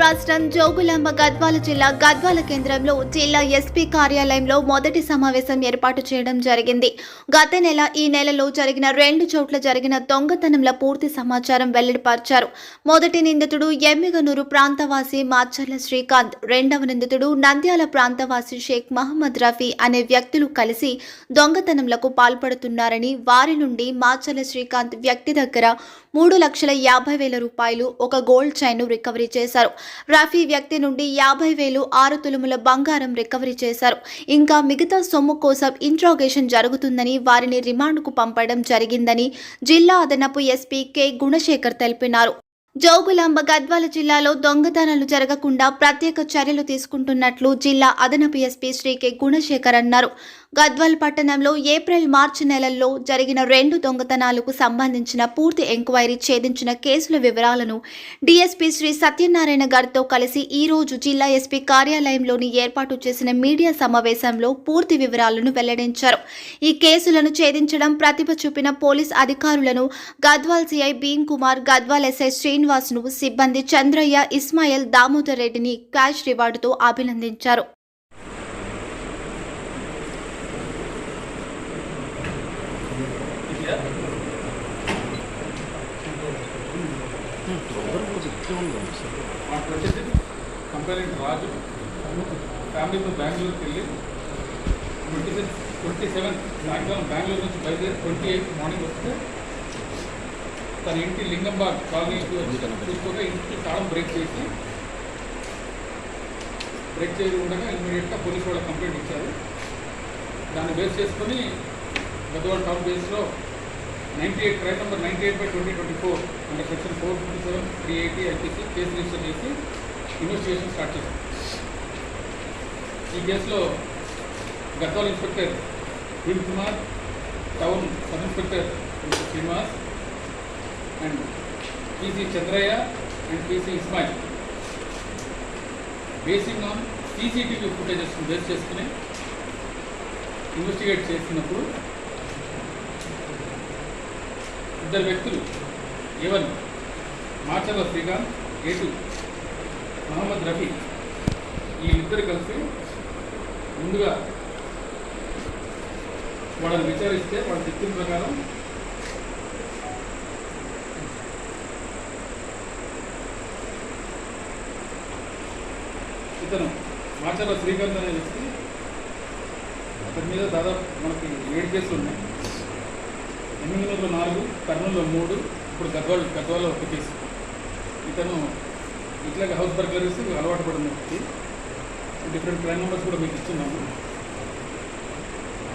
రాష్ట్రం జోగులాంబ గద్వాల జిల్లా గద్వాల కేంద్రంలో జిల్లా ఎస్పీ కార్యాలయంలో మొదటి సమావేశం ఏర్పాటు చేయడం జరిగింది. గత నెల ఈ నెలలో జరిగిన రెండు చోట్ల జరిగిన దొంగతనంల పూర్తి సమాచారం వెల్లడిపరిచారు. మొదటి నిందితుడు ఎమ్మిగనూరు ప్రాంతవాసి మాచర్ల శ్రీకాంత్ రెండవ నిందితుడు నంద్యాల ప్రాంతవాసి షేక్ మహమ్మద్ రఫీ అనే వ్యక్తులు కలిసి దొంగతనంలకు పాల్పడుతున్నారని వారి నుండి మాచర్ల శ్రీకాంత్ వ్యక్తి దగ్గర మూడు లక్షల యాభై వేల రూపాయలు ఒక గోల్డ్ చైన్ రికవరీ చేశారు. రఫీ వ్యక్తి నుండి యాభై వేలు ఆరు తులుముల బంగారం రికవరీ చేశారు. ఇంకా మిగతా సొమ్ము కోసం ఇంట్రాగేషన్ జరుగుతుందని వారిని రిమాండ్కు పంపడం జరిగిందని జిల్లా అదనపు ఎస్పీ కె. గుణశేఖర్ తెలిపినారు. జోగులాంబ గద్వాల జిల్లాలో దొంగతనాలు జరగకుండా ప్రత్యేక చర్యలు తీసుకుంటున్నట్లు జిల్లా అదనపు ఎస్పీ శ్రీ కె. గుణశేఖర్ అన్నారు. గద్వాల్ పట్టణంలో ఏప్రిల్ మార్చి నెలల్లో జరిగిన రెండు దొంగతనాలకు సంబంధించిన పూర్తి ఎంక్వైరీ ఛేదించిన కేసుల వివరాలను డీఎస్పీ శ్రీ సత్యనారాయణ గారితో కలిసి ఈరోజు జిల్లా ఎస్పీ కార్యాలయంలోని ఏర్పాటు చేసిన మీడియా సమావేశంలో పూర్తి వివరాలను వెల్లడించారు. ఈ కేసులను ఛేదించడం ప్రతిభ చూపిన పోలీస్ అధికారులను గద్వాల్ సిఐ భీమ్ కుమార్ గద్వాల్ ఎస్ఐ శ్రీనివాస్ను సిబ్బంది చంద్రయ్య ఇస్మాయిల్ దామోదర్ రెడ్డిని క్యాష్ రివార్డుతో అభినందించారు. మాకు వచ్చేసి కంపెనీ రాజు ఫ్యామిలీతో బెంగళూరుకి వెళ్ళి ట్వంటీ సిక్స్ ట్వంటీ సెవెన్ సాయంకాలం బెంగళూరు నుంచి బయలుదేరి ట్వంటీ ఎయిత్ మార్నింగ్ వస్తే తన ఇంటి లింగంబాగ్ కాలనీకి వచ్చి చూసుకోగా ఇంటికి తాళం బ్రేక్ చేసి బ్రేక్ చేసి ఉండగా ఇమీడియట్గా పోలీసు వాళ్ళకి కంప్లైంట్ ఇచ్చారు దాన్ని బేస్ చేసుకొని గద్వాల టౌన్ బేస్లో ninety eight crime number ninety eight by twenty twenty four అంటే section four fifty seven three eighty IPC case register చేసి ఇన్వెస్టిగేషన్ స్టార్ట్ చేశాం ఈ కేసులో Gadwal inspector win Kumar town sub inspector mister Srinivas and PC Chandraiah and PC Ismail. Basing on CCTV footages base చేసుకుని investigate చేసినప్పుడు ఇద్దరు వ్యక్తులు A1 Macherla Srikanth ఏటు మహమ్మద్ రఫీ వీళ్ళిద్దరు కలిసి ముందుగా వాళ్ళని విచారిస్తే వాళ్ళ చెప్తున్న ప్రకారం ఇతను మాచర్ల శ్రీకాంత్ అనే వ్యక్తి అతని మీద దాదాపు మనకి ఏడు కేసులు ఉన్నాయి. ఎనిమిదిలో నాలుగు కర్నూలులో మూడు ఇప్పుడు గద్వాల్ గద్వాలో ఒక కేసు. ఇతను ఇట్లాగే హౌస్ బర్గ్లరీస్ అలవాటు పడిన వ్యక్తి డిఫరెంట్ ప్లాన్ నెంబర్స్ కూడా మీకు ఇస్తున్నాము.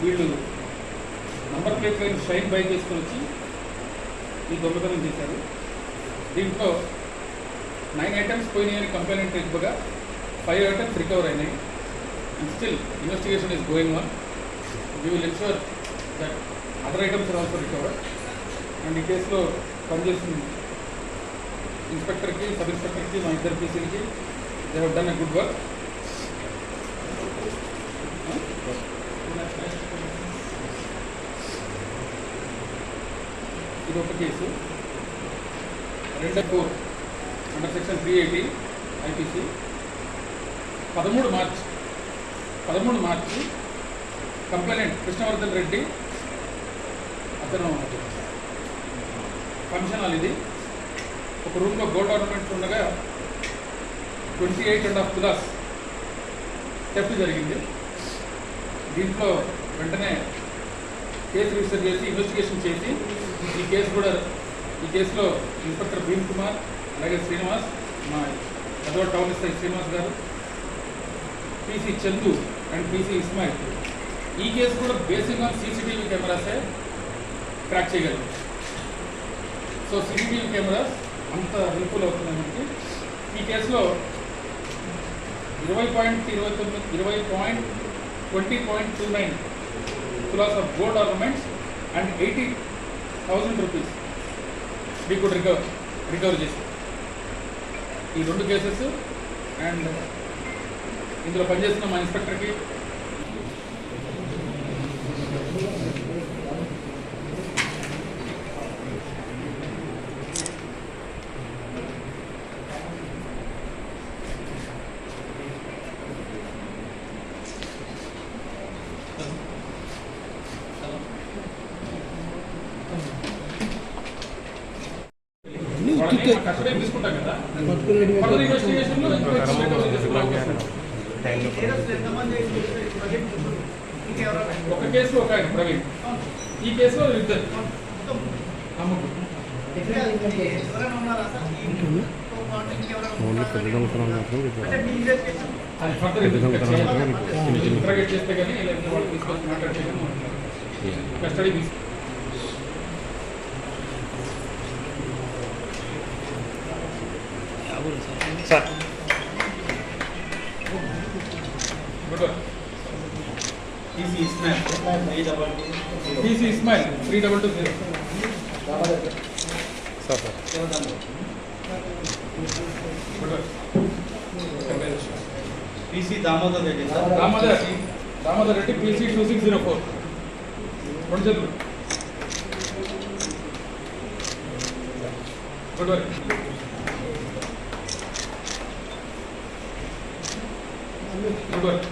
వీళ్ళు number plate line Shine bike వేసుకొని వచ్చి ఈ దొంగతనం చేశారు. దీంట్లో నైన్ ఐటమ్స్ పోయినాయని కంప్లైంట్ ఇవ్వగా ఫైవ్ ఐటమ్స్ రికవర్ అయినాయి. And still investigation is going on we will ensure that other items are also recovered and ఈ కేసులో పనిచేసిన ఇన్స్పెక్టర్కి సబ్ ఇన్స్పెక్టర్కి మా ఇద్దరు పీసీలకి they have done a good work ఇది ఒక కేసు రెండు four under section three eighty IPC పదమూడు మార్చ్ పదమూడు మార్చి కంప్లైంట్ కృష్ణవర్ధన్ రెడ్డి అతను ఫంక్షన్ హాల్ ఇది. ఒక రూమ్లో గోల్డ్ ఆర్నమెంట్స్ ఉండగా ట్వంటీ ఎయిట్ అండ్ హాఫ్ తులాస్ థెఫ్ట్ జరిగింది. దీంట్లో వెంటనే కేసు రిజిస్టర్ చేసి ఇన్వెస్టిగేషన్ చేసి ఈ కేసు కూడా ఈ కేసులో ఇన్స్పెక్టర్ భీమ్ కుమార్ అలాగే శ్రీనివాస్ మా గదవాడ town SI Srinivas garu PC Chandu and PC Ismail. ఈ కేసు కూడా బేసిక్ ఆన్ సీసీటీవీ కెమెరాసే. ట్రాక్ చేయగలరు సో సీసీటీవీ కెమెరాస్ అంత హెల్ప్ఫుల్ అవుతున్నాయి మనకి. ఈ కేసులో ఇరవై పాయింట్ ఇరవై తొమ్మిది ఇరవై point twenty point two nine tolas of gold ornaments and eighty thousand rupees we could recover recover చేసి ఈ రెండు కేసెస్ అండ్ ఇందులో పనిచేస్తున్న మా ఇన్స్పెక్టర్కి ఉంది. ఒక కేసులో ఒక ఆయన ప్రవీణ్. ఈ కేసులో ఇద్దరు. పెద్ద దొంగతనం మాత్రం పెద్ద దొంగతనం మాత్రం సార్ గుడ్ వర్క్ ఈసీ Ismail three double two TC Ismail three double two zero sir sir good work PC Damodar Reddy sir Damodar Damodar Reddy PC two six zero four రెండు చేతులు గుడ్ వర్క్ గుడ్ వర్క్